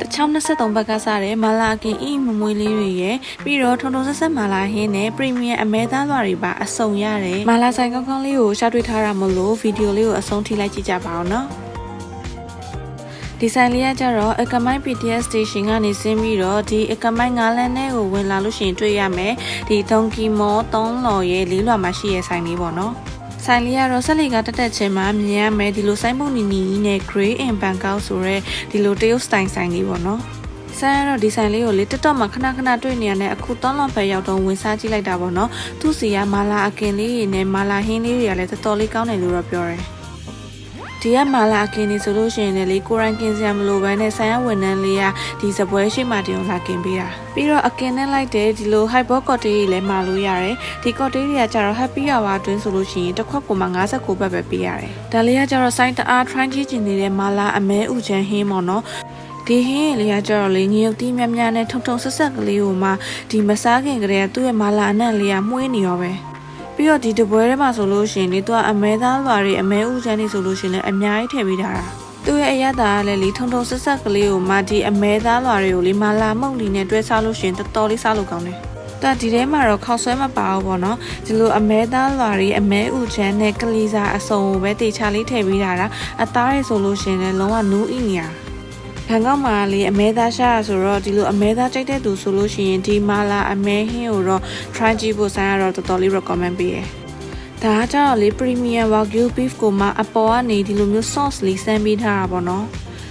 တချောင်း23ဘက်ကစားတဲ့မာလာကင်ဤမမွေးလေးတွေရဲ့ပြီးတော့ထုံထုံဆက်ဆက်မာလာဟင်းနဲ့ပရီမီယံအမဲသားလွာတွေပါအစုံရတယ်မာလာဆိုင်ကောင်းကောင်းလေးကိုရှာတွေ့ထားတာမလို့ဗီဒီယိုလေးကိုအဆုံးထိလိုက်ကြည့်ကြပါအောင်နော်ဒီဆိုင်လေးကကြတော့အကမိုင်း PTS station ကနေဆင်းပြီးတော့ဒီအကမိုင်းငါးလမ်းထဲကိုဝင်လာလို့ရှိရင်တွေ့ရမယ်ဒီဒုံကီမော3လော်ရဲ့လေးလွာမှာရှိရဲ့ဆိုင်လေးပေါ့နော် ဆိုင်လေးကတော့ဆက်လီကတက်တက်ချင်းမှာမြင်ရမယ်ဒီလိုဆိုင်ပုံနီနီနဲ့ Grey in Bangkok ဆိုရဲဒီလိုတရုတ်စတိုင်ဆိုင်လေးပေါ့နော်ဆိုင်ရတော့ဒီဆိုင်လေးကိုလေတက်တော့မှခဏခဏတွေ့နေရတဲ့အခုတောင်းလောက်ပဲရောက်တော့ဝင်စားကြည့်လိုက်တာပေါ့နော်သူစီကမာလာအကင်လေးတွေနဲ့မာလာဟင်းလေးတွေကလည်းတော်တော်လေးကောင်းတယ်လို့တော့ပြောတယ် ဒီကမာလာအကင်နေဆိုလို့ရှိရင်လည်းလေကိုရိုင်းကင်စရာမလိုဘဲနဲ့ဆိုင်ရဝန်ထမ်းလေးကဒီစပွဲရှိမှတင်အောင်လာကင်ပေးတာပြီးတော့အကင်နဲ့လိုက်တဲ့ဒီလို high ball cocktail တွေလည်းမှာလို့ရတယ်ဒီ cocktail တွေကကြတော့ happy hour အတွင်းဆိုလို့ရှိရင်တစ်ခွက်ကိုမှ59ဘတ်ပဲပေးရတယ်ဒါလေးကကြတော့ site တအား try ကြည့်ကျင်နေတဲ့မာလာအမဲဥချမ်းဟင်းပေါ့နော်ဒီဟင်းလေးကကြတော့လေငရုတ်တီးများများနဲ့ထုံထုံဆက်ဆက်ကလေးကိုမှဒီမစားခင်ကတည်းကသူ့ရဲ့မာလာအနံ့လေးကမှုေးနေရောပဲ ပြီးတော့ဒီတပွဲထဲမှာဆိုလို့ရှိရင်လေသူကအမဲသားလွာတွေအမဲဥချမ်းတွေဆိုလို့ရှိရင်လည်းအများကြီးထည့်ပေးထားတာသူ့ရဲ့အရသာကလည်းလေထုံထုံဆက်ဆက်ကလေးကိုမှဒီအမဲသားလွာတွေကိုလေမာလာမုန့်လီနဲ့တွဲစားလို့ရှိရင်တော်တော်လေးစားလို့ကောင်းတယ်တာဒီထဲမှာတော့ခောက်ဆွဲမပါဘူးပေါ့နော်ဒီလိုအမဲသားလွာတွေအမဲဥချမ်းနဲ့ကလေးစားအစုံကိုပဲတေချာလေးထည့်ပေးတာတာအသားရဲဆိုလို့ရှိရင်လည်းလုံးဝနူးဤနေရ ဘန်ကောက်မှာလေအမဲသားရှာဆိုတော့ဒီလိုအမဲသားကြိုက်တဲ့သူဆိုလို့ရှိရင်ဒီမာလာအမဲဟင်းကိုတော့ try ကြည့်ဖို့ဆိုင်ရတော့တော်တော်လေး recommend ပေးတယ်ဒါကကြတော့လေ premium wagyu beef ကိုမှအပေါ်ကနေဒီလိုမျိုး sauce လေးစမ်းပေးထားတာပေါ့နော်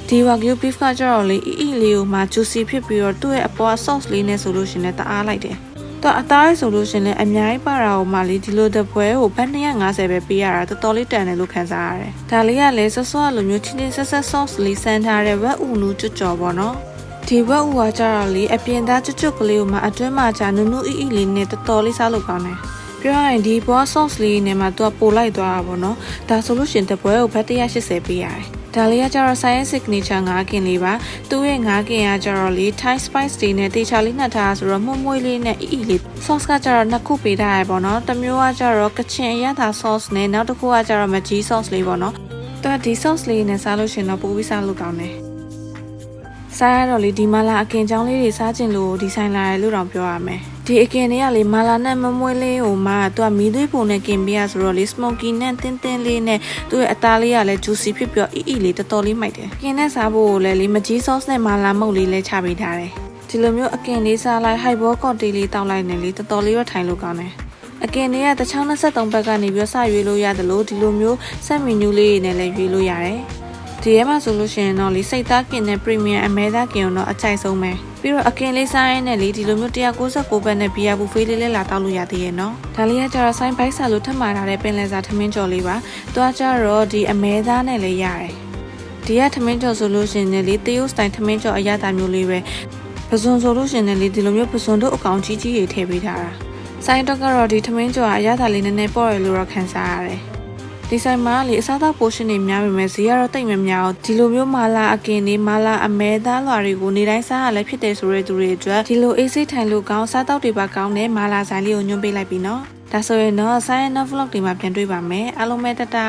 ဒီ wagyu beef ကကြတော့လေအီအီလေးကိုမှ juicy ဖြစ်ပြီးတော့သူ့ရဲ့အပေါ် sauce လေးနဲ့ဆိုလို့ရှိရင်လည်းတအားလိုက်တယ် တော့အသားရဆိုလို့ရှင်လည်းအများကြီးပါတာကိုမှလေဒီလိုတပွဲကိုဘတ်250ပဲပေးရတာတော်တော်လေးတန်တယ်လို့ခံစားရတယ်။ဒါလေးကလည်းဆော့ဆော့လိုမျိုးချင်းချင်းဆက်ဆက် sauce လေးစမ်းထားတဲ့ဝက်ဥနူးကျွတ်ကြော်ပေါ့နော်။ဒီဝက်ဥကကြတော့လေအပြင်သားကျွတ်ကျွတ်ကလေးကိုမှအတွင်းမှာကြာနုနုအီအီလေးနဲ့တော်တော်လေးစားလို့ကောင်းတယ်။ပြောရရင်ဒီဘော sauce လေးနဲ့မှသူကပိုလိုက်သွားတာပေါ့နော်။ဒါဆိုလို့ရှင်တပွဲကိုဘတ်180ပေးရတယ်။ ဒါလေးကကြတော့ science signature ငါးကင်လေးပါသူ့ရဲ့ငါးကင်ကကြတော့လေ Thai spice တွေနဲ့တေချာလေးနှက်ထားဆိုတော့မှုန့်မွေးလေးနဲ့အီအီလေး sauce ကကြတော့နှစ်ခုပေးထားရပေါ့နော်တစ်မျိုးကကြတော့ကချင်အရသာ sauce နဲ့နောက်တစ်ခုကကြတော့မကြီး sauce လေးပေါ့နော်သူကဒီ sauce လေးနဲ့စားလို့ရှင်တော့ပိုပြီးစားလို့ကောင်းတယ်စားရတော့လေဒီမာလာအကင်ချောင်းလေးတွေစားကျင်လို့ဒီဆိုင်လာတယ်လို့တောင်ပြောရမယ် ဒီအကင်တွေကလေမာလာနဲ့မမွေးလေးဟိုမှသူကမီးသွေးပုံနဲ့ကင်ပေးရဆိုတော့လေ smoky နဲ့တင်းတင်းလေးနဲ့သူ့ရဲ့အသားလေးကလည်း juicy ဖြစ်ပြီးတော့အီအီလေးတော်တော်လေးမိုက်တယ်ကင်နဲ့စားဖို့ကိုလည်းလေမကြီး sauce နဲ့မာလာမုတ်လေးလည်းချပေးထားတယ်ဒီလိုမျိုးအကင်လေးစားလိုက် high ball cocktail လေးတောင်းလိုက်နေလေတော်တော်လေးရထိုင်လို့ကောင်းတယ်အကင်တွေကတချောင်း23ဘက်ကနေပြီးစရွေးလို့ရတယ်လို့ဒီလိုမျိုးဆက်မီနူးလေးတွေနဲ့လည်းရွေးလို့ရတယ်ဒီထဲမှာဆိုလို့ရှိရင်တော့လေစိတ်သားကင်နဲ့ premium အမဲသားကင်တော့အချိုက်ဆုံးပဲ ပြီးတော့အကင်လေးစားရင်းနဲ့လေဒီလိုမျိုး169ဘတ်နဲ့ဘီယာဘူဖေးလေးလည်းလာတောက်လို့ရသေးရဲ့နော်ဒါလေးကကျတော့ဆိုင်းဘိုက်ဆာလို့ထပ်မှာထားတဲ့ပင်လယ်စာထမင်းကြော်လေးပါတွားကြတော့ဒီအမဲသားနဲ့လည်းရတယ်ဒီကထမင်းကြော်ဆိုလို့ရှိရင်လေတရုတ်စတိုင်ထမင်းကြော်အရသာမျိုးလေးပဲပဇွန်ဆိုလို့ရှိရင်လေဒီလိုမျိုးပဇွန်တို့အကောင်ကြီးကြီးတွေထည့်ပေးထားတာဆိုင်တော့ကတော့ဒီထမင်းကြော်အရသာလေးနည်းနည်းပေါ့ရလို့တော့ခံစားရတယ် ဒီဆိုင်မှာလေအစားအသောက်ပိုရှင်တွေများပေမဲ့ဈေးကတော့တိတ်မများအောင်ဒီလိုမျိုးမာလာအကင်တွေမာလာအမဲသားလွာတွေကိုနေတိုင်းစားရလဲဖြစ်တယ်ဆိုတဲ့သူတွေအတွက်ဒီလိုအေးစိတ်ထိုင်လို့ကောင်းစားတောက်တွေပါကောင်းတဲ့မာလာဆိုင်လေးကိုညွှန်ပေးလိုက်ပြီနော်ဒါဆိုရင်တော့ Science Vlog တွေမှာပြန်တွေ့ပါမယ်အားလုံးပဲတတာ